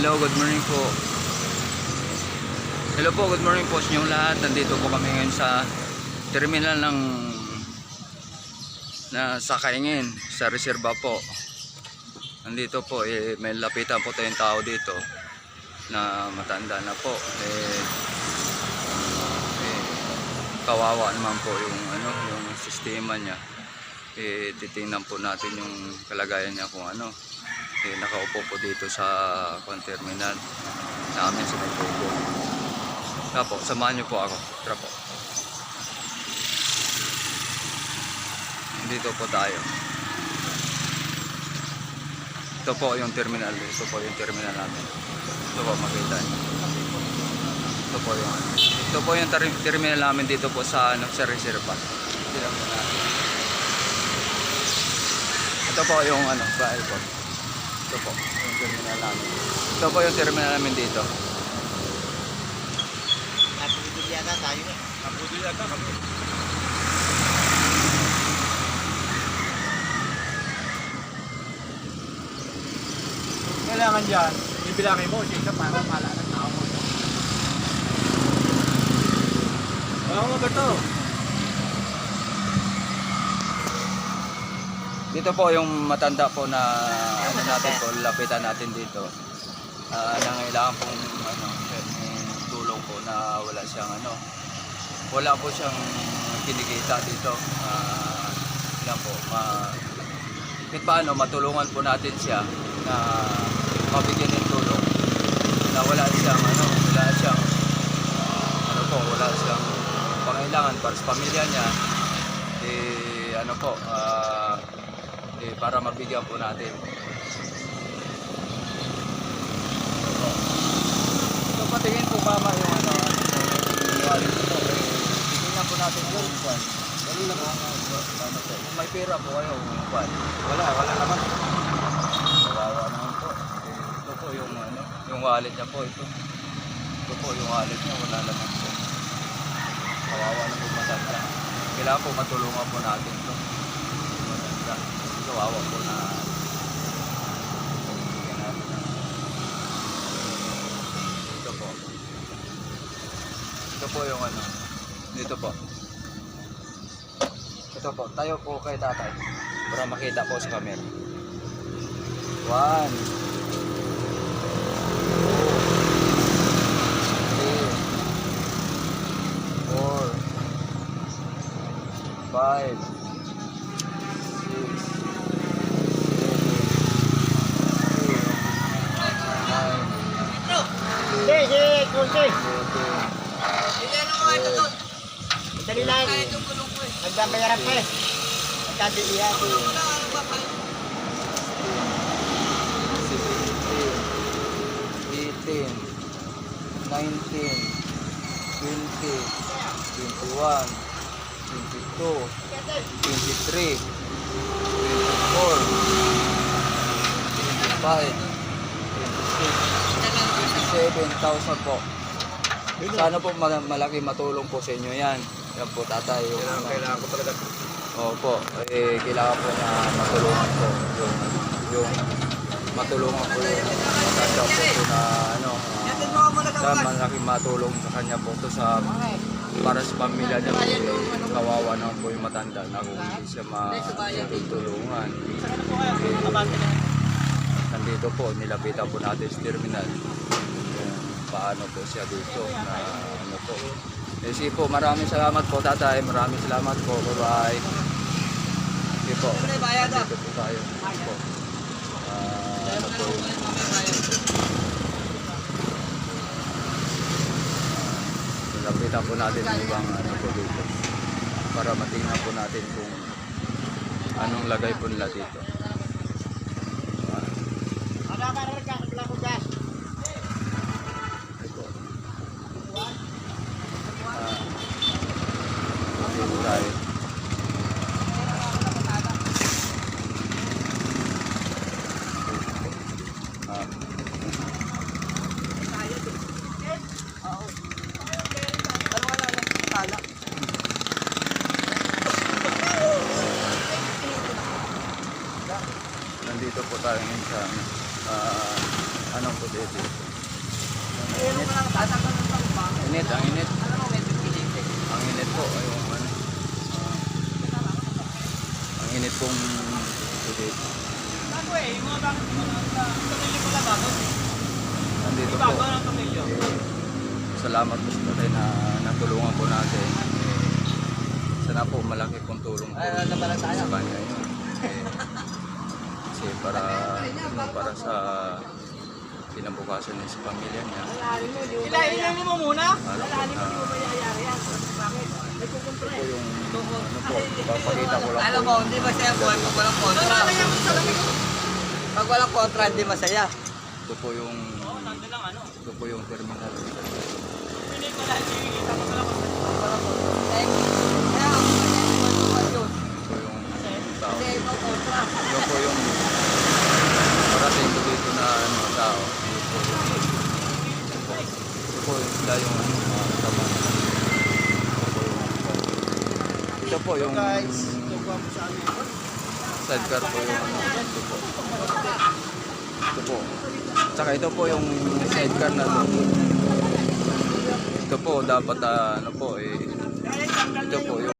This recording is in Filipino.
Hello, good morning po. Hello po, good morning po sa inyong lahat. Nandito po kami ngayon sa terminal ng na sa Kaingin, sa reserva po. Nandito po, eh, may lapitan po tayong tao dito na matanda na po. Eh, eh, kawawa naman po yung ano, yung sistema niya. Eh, titingnan po natin yung kalagayan niya kung ano. Eh, nakaupo po dito sa kwan terminal namin sa tubo. Tara po, samahan niyo po ako. Tara po. Dito po tayo. Ito po yung terminal. Ito po yung terminal namin. Ito po makita niyo. Ito po yung ano. Ito po yung ter- terminal namin dito po sa ano sa reserva. Ito po yung ano, airport. Ito po yung terminal namin. Ito po yung terminal namin dito. Napulidil yata tayo eh. Napudol yata kami. Kailangan dyan, ibilangin mo, isa para mala ng tao mo. Oo nga ba to? Dito po yung matanda po na ano natin po, lapitan natin dito. Ah, nangailangan pong ano, tulong po na wala siyang ano. Wala po siyang kinikita dito. Ah, yan po, ma kahit paano matulungan po natin siya na mabigyan ng tulong na wala siyang ano, wala siyang ano po, wala siyang pangailangan para sa pamilya niya eh ano po ah, eh, para mabigyan po natin. So patingin po mama yung ano eh, tingnan po natin yung kwan lang po ano kung may pera po kayo kwan Wala, wala naman. kawawa naman po. Ito po yung ano yung wallet niya po ito. Ito po yung wallet niya wala naman po. Kawawa na po. Matanda kailangan po matulungan po natin to matanda kawawa po na ito po. Ito po yung ano. Dito po. Ito po. Tayo po kay tatay. Para makita po sa camera. One Nagbabayaran pa eh. Nagkabilihan. 17, 18, 19, 20, 21, 22, 23, 24, 25, 26, 27,000 po. Sana po ma- malaki matulong po sa inyo yan. Yan po tatay. Yung, Kailangan, kailangan ko talaga. Opo, eh, kailangan po na matulungan po yung, yung matulungan po yung matanda po po na ano, uh, sa malaking matulong sa kanya po to sa para sa pamilya niya po, eh, kawawa naman po yung matanda na kung hindi siya matutulungan. Eh, nandito po, nilapitan po natin sa terminal kung paano po siya dito na ano po. Eh, sige po, maraming salamat po tatay, maraming salamat po, bye-bye. Sige po, dito po tayo. Sige po. Ah, ano po yung... Nilapitan po natin yung ibang ano po dito para matingnan po natin kung anong lagay po nila dito. Ano ka rin ka? Wala ko gas. Ito. Ah, dito tayo. Ah, nandito po tayo ngayon sa ah, Anong puti dito? Init, ang init. Ang init po, ayun ano. ah, ang init pong puti. Nandito po. Eh, salamat po sa na natulungan po natin. Eh, sana po malaki pong tulong po sa kanya. Eh, kasi para, ano, para sa kinabukasan niya sa pamilya niya. Ilahin mo muna. Ano po na, ito po yung, ano po, papakita ko lang Alam po. mo, hindi masaya buhay pag walang kontra. Pag walang kontra, hindi masaya. Ito po yung, ito po yung terminal. Eh, kaya ako masaya yun. Ito yung tao. Kasi ikaw kontra. Ito po yung parating ko dito na ano, tao. Ito po yung sila yung ano, mga kasama. Po yung sidecar po yung ano. Ito po. Ito po. Tsaka ito po yung sidecar na to. Ito po dapat ah, ano po eh. Ito po yung